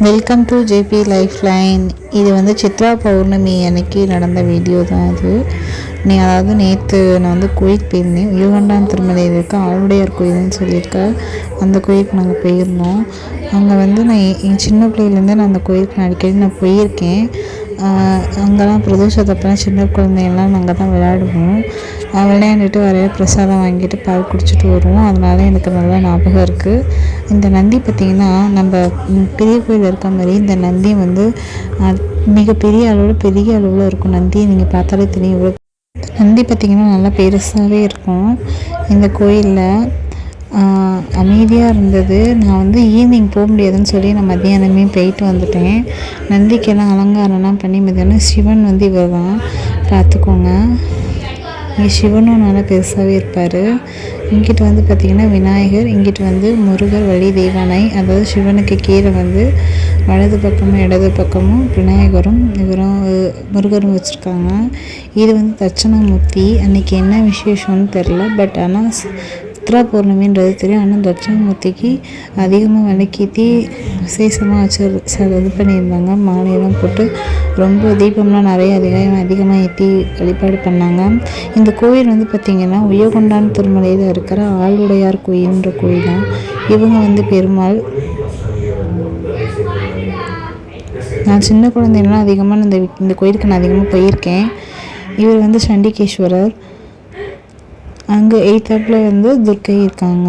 Welcome to JP life line இது வந்து சித்ரா பௌர்ணமி அன்னைக்கு நடந்த வீடியோ தான் அது. நீ அதாவது நேற்று நான் வந்து கோயிலுக்கு போயிருந்தேன். யுகண்டான் திருமலையில் இருக்க ஆளுடையார் கோயில்னு சொல்லியிருக்க. அந்த கோயிலுக்கு நாங்கள் போயிருந்தோம். அங்கே வந்து நான் எ- என் சின்ன பிள்ளையிலேருந்து நான் அந்த கோயிலுக்கு நான் அடிக்கடி நான் போயிருக்கேன். அங்கெல்லாம் பிரதோஷத்தப்பெல்லாம் சின்ன குழந்தைங்கள்லாம் நாங்கள் தான் விளையாடுவோம். விளையாண்டுட்டு வரைய பிரசாதம் வாங்கிட்டு பால் குடிச்சிட்டு வருவோம். அதனால எனக்கு நல்லா ஞாபகம் இருக்குது இந்த நந்தி பார்த்திங்கன்னா நம்ம பெரிய கோயில் இருக்க மாதிரி இந்த நந்தி வந்து மிகப்பெரிய அளவில் பெரிய அளவில் இருக்கும் நந்தியை நீங்கள் பார்த்தாலே தெரியும். இவ்வளோ நந்தி பார்த்திங்கன்னா நல்லா பெருசாகவே இருக்கும். இந்த கோயிலில் அமைதியாக இருந்தது. நான் வந்து ஈவினிங் போக முடியாதுன்னு சொல்லி நான் மத்தியானமே போயிட்டு வந்துட்டேன். நந்திக்கெல்லாம் அலங்காரம்லாம் பண்ணி மத்தியானம் சிவன் வந்து இவர் தான் பார்த்துக்கோங்க. இங்கே சிவனும் நல்லா பெருசாகவே இருப்பார். இங்கிட்டு வந்து பார்த்திங்கன்னா விநாயகர் இங்கிட்டு வந்து முருகர் வழி தெய்வானை அதாவது சிவனுக்கு கீழே வந்து வலது பக்கமும் இடது பக்கமும் விநாயகரும் இவரும் முருகரும் வச்சுருக்காங்க. இது வந்து தட்சணாமூர்த்தி. அன்னைக்கு என்ன விசேஷம்னு தெரில பட் ஆனால் சித்ரா பௌர்ணமின்றது தெரியும். ஆனால் தட்சிணாமூர்த்திக்கு அதிகமாக விளக்கேற்றி விசேஷமாக வச்சு ச- இது பண்ணியிருந்தாங்க. மாலையெல்லாம் போட்டு ரொம்ப தீபம்லாம் நிறைய அதிகம் அதிகமாக ஏற்றி வழிபாடு பண்ணாங்க. இந்த கோயில் வந்து பார்த்திங்கன்னா உயகொண்டான் திருமலையில் இருக்கிற ஆளுடையார் கோயில்ன்ற கோயில் தான். இவங்க வந்து பெருமாள். நான் சின்ன குழந்தைலாம் அதிகமாக இந்த இந்த கோயிலுக்கு நான் அதிகமாக போயிருக்கேன். இவர் வந்து சண்டிகேஸ்வரர். அங்கே எய்த்தாப்பில் வந்து துர்க்கை இருக்காங்க.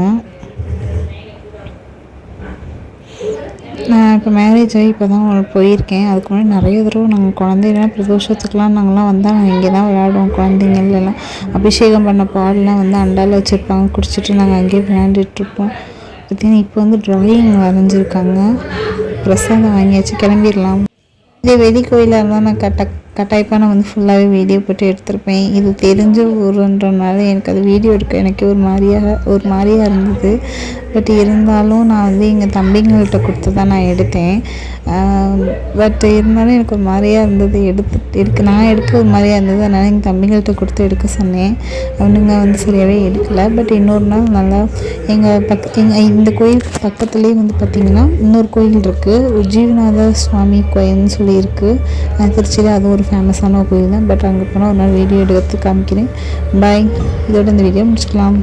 நான் இப்போ மேரேஜ் ஆகி இப்போ தான் போயிருக்கேன். அதுக்கு முன்னாடி நிறைய தடவை நாங்கள் குழந்தைலாம் பிரதோஷத்துக்குலாம் நாங்கள்லாம் வந்தால் நாங்கள் இங்கே தான் விளையாடுவோம். குழந்தைங்கள்லாம் அபிஷேகம் பண்ண பால்லாம் வந்து அண்டாவில் வச்சுருப்பாங்க. குடிச்சிட்டு நாங்கள் அங்கேயே விளையாண்டுட்டுருப்போம் பார்த்தீங்கன்னா இப்போ வந்து ட்ராயிங் வரைஞ்சிருக்காங்க. பிரசாதம் வாங்கியாச்சு. கிளம்பிடலாம். இதே வெளி கோயிலாக இருந்தால் நான் கட்ட கட்டாயப்பாக நான் வந்து ஃபுல்லாகவே வீடியோ போட்டு எடுத்திருப்பேன். இது தெரிஞ்ச ஊருன்றனால எனக்கு அது வீடியோ எடுக்க எனக்கு ஒரு மாதிரியாக ஒரு மாதிரியாக இருந்தது. பட் இருந்தாலும் நான் வந்து எங்கள் தம்பிங்கள்கிட்ட கொடுத்து தான் நான் எடுத்தேன். பட் இருந்தாலும் எனக்கு ஒரு மாதிரியாக இருந்தது. எடுத்து எடுக்க நான் எடுக்க ஒரு மாதிரியாக இருந்தது. அதனால் எங்கள் தம்பிங்கள்கிட்ட கொடுத்து எடுக்க சொன்னேன். அவனுங்க வந்து சரியாகவே எடுக்கலை. பட் இன்னொரு நாள் நல்லா எங்கள் பக் எங்கள் இந்த கோயில் பக்கத்துலேயே வந்து பார்த்திங்கன்னா இன்னொரு கோயில் இருக்குது உஜ்ஜீவநாத சுவாமி கோயில்னு சொல்லி இருக்குது திருச்சியில் அது ஒரு ஃபேமஸான கோயில் தான் பட் அங்கே போனால் ஒரு நாள் வீடியோ எடுத்து காமிக்கிறேன். பாய் இதோட இந்த வீடியோ முடிச்சுக்கலாம்.